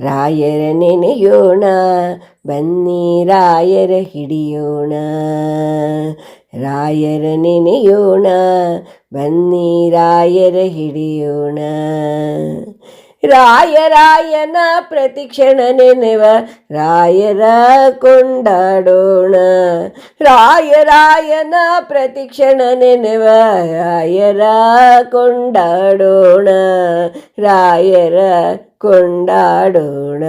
ರಾಯರ ನೆನೆಯೋಣ ಬನ್ನಿ ರಾಯರ ಹಿಡಿಯೋಣ. ರಾಯರ ನೆನೆಯೋಣ ಬನ್ನಿ ರಾಯರ ಹಿಡಿಯೋಣ. ರಾಯರಾಯನ ಪ್ರತಿಕ್ಷಣ ನೆನೆವ ರಾಯರ ಕೊಂಡಾಡೋಣ. ರಾಯರಾಯನ ಪ್ರತಿಕ್ಷಣ ನೆನೆವ ರಾಯರ ಕೊಂಡಾಡೋಣ. ರಾಯರ ಕೊಂಡಾಡೋಣ.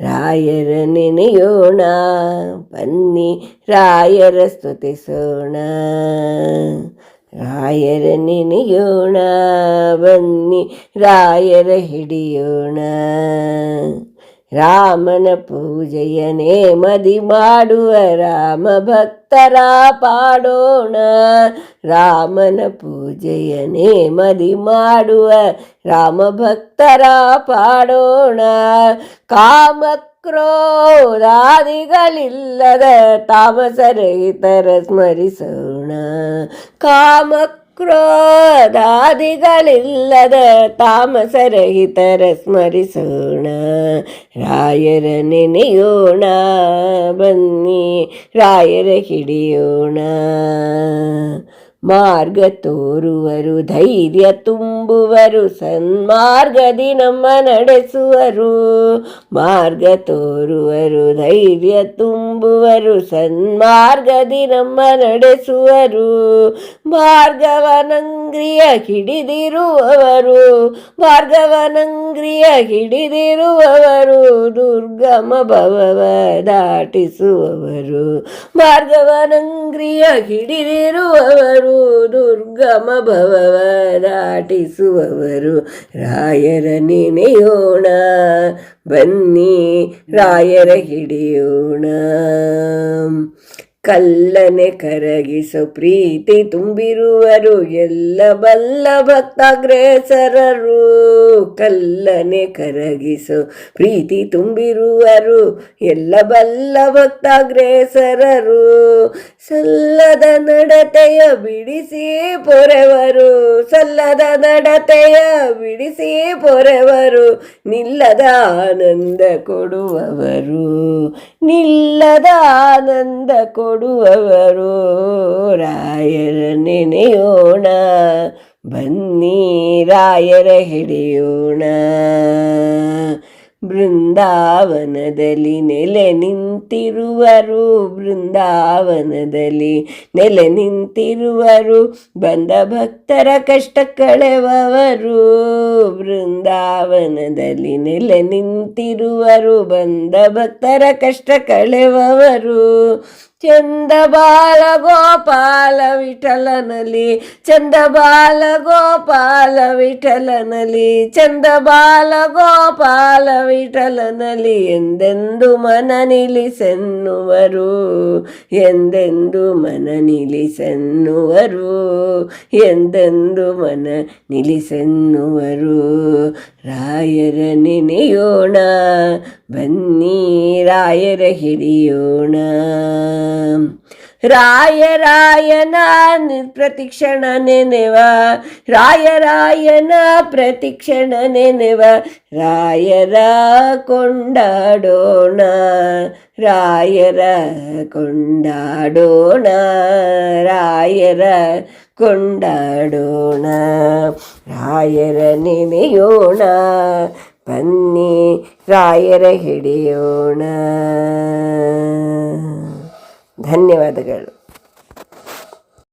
ರಾಯರ ನೆನೆಯೋಣ. ಬನ್ನಿ ರಾಯರ ಸ್ತುತಿಸೋಣ. ರಾಯರ ನೆನೆಯೋಣ, ಬನ್ನಿ ರಾಯರ ಹಿಡಿಯೋಣ. ರಾಮನ ಪೂಜೆಯನೇ ಮದಿ ಮಾಡುವ ರಾಮ ಭಕ್ತರ ಪಾಡೋಣ. ರಾಮನ ಪೂಜೆಯನೇ ಮದಿ ಮಾಡುವ ರಾಮ ಭಕ್ತರ ಪಾಡೋಣ. ಕಾಮಕ್ರೋಧಾದಿಗಳಿಲ್ಲದ ತಾಮಸರಹಿತರ ಸ್ಮರಿಸೋಣ. ಕಾಮಕ್ರೋಧಾದಿಗಳಿಲ್ಲದ ತಾಮಸರಹಿತರ ಸ್ಮರಿಸೋಣ. ರಾಯರ ನೆನೆಯೋಣ ಬನ್ನಿ ರಾಯರ ಹಿಡಿಯೋಣ. ಮಾರ್ಗ ತೋರುವರು, ಧೈರ್ಯ ತುಂಬುವರು ಸನ್ಮಾರ್ಗದಿ ನಮ್ಮ ನಡೆಸುವರು. ಮಾರ್ಗ ತೋರುವರು, ಧೈರ್ಯ ತುಂಬುವರು ಸನ್ಮಾರ್ಗದಿ ನಮ್ಮ ನಡೆಸುವರು. ಮಾರ್ಗವನಂಗ್ರಿಯ ಹಿಡಿದಿರುವವರು ಮಾರ್ಗವನಂಗ್ರಿಯ ಹಿಡಿದಿರುವವರು, ದುರ್ಗಮ ಭವವ ದಾಟಿಸುವವರು. ಮಾರ್ಗವನಂಗ್ರಿಯ ಹಿಡಿದಿರುವವರು ದುರ್ಗಮ ಭವವ ದಾಟಿಸುವವರು ರಾಯರ ನೆನೆಯೋಣ ಬನ್ನಿ ರಾಯರ ಹಿಡಿಯೋಣ ಕಲ್ಲನೆ ಕರಗಿಸು, ಪ್ರೀತಿ ತುಂಬಿರುವರು ಎಲ್ಲ ಬಲ್ಲ ಭಕ್ತಾಗ್ರೇಸರರು. ಕಲ್ಲನೆ ಕರಗಿಸು, ಪ್ರೀತಿ ತುಂಬಿರುವರು ಎಲ್ಲ ಬಲ್ಲ ಭಕ್ತಾಗ್ರೇಸರರು. ಸಲ್ಲದ ನಡತೆಯ ಬಿಡಿಸಿ ಪೊರೆವರು, ಸಲ್ಲದ ನಡತೆಯ ಬಿಡಿಸಿ ಪೊರೆವರು ನಿಲ್ಲದ ಆನಂದ ಕೊಡುವವರು. ನಿಲ್ಲದ ಆನಂದ ಕೊಡುವವರು ರಾಯರ ನೆನೆಯೋಣ ಬನ್ನಿ ರಾಯರ ಹಿಡಿಯೋಣ. ಬೃಂದಾವನದಲ್ಲಿ ನೆಲೆ ನಿಂತಿರುವರು. ಬೃಂದಾವನದಲ್ಲಿ ನೆಲೆ ನಿಂತಿರುವರು. ಬಂದ ಭಕ್ತರ ಕಷ್ಟ ಕಳೆವವರು. ಬೃಂದಾವನದಲ್ಲಿ ನೆಲೆ ನಿಂತಿರುವರು. ಬಂದ ಭಕ್ತರ ಕಷ್ಟ ಕಳೆವವರು. ಚಂದ ಬಾಲ ಗೋಪಾಲ ವಿಠಲನಲಿ ಚಂದ ಬಾಲ ಗೋಪಾಲ ವಿಠಲನಲಿ ಚಂದ ಬಾಲ ಗೋಪಾಲ ವಿಠಲನಲಿ ಎಂದೆಂದು ಮನ ನಿಲ್ಲಿಸೆನ್ನುವರು, ಎಂದೆಂದು ಮನ ನಿಲ್ಲಿಸೆನ್ನುವರು, ಎಂದೆಂದು ಮನ ನಿಲ್ಲಿಸೆನ್ನುವರು. ರಾಯರ ನೆನೆಯೋಣ ಬನ್ನಿ ರಾಯರ ಹಿಡಿಯೋಣ ರಾಯರಾಯನ ಪ್ರತಿಕ್ಷಣ ನೆನೆವ ರಾಯರಾಯನ ಪ್ರತಿಕ್ಷಣ ನೆನೆವ ರಾಯರ ಕೊಂಡಾಡೋಣ ರಾಯರ ಕೊಂಡಾಡೋಣ ರಾಯರ ಕೊಂಡಾಡೋಣ ರಾಯರ ನೆನೆಯೋಣ ಬನ್ನಿ ರಾಯರ ಹಿಡಿಯೋಣ. ಧನ್ಯವಾದಗಳು.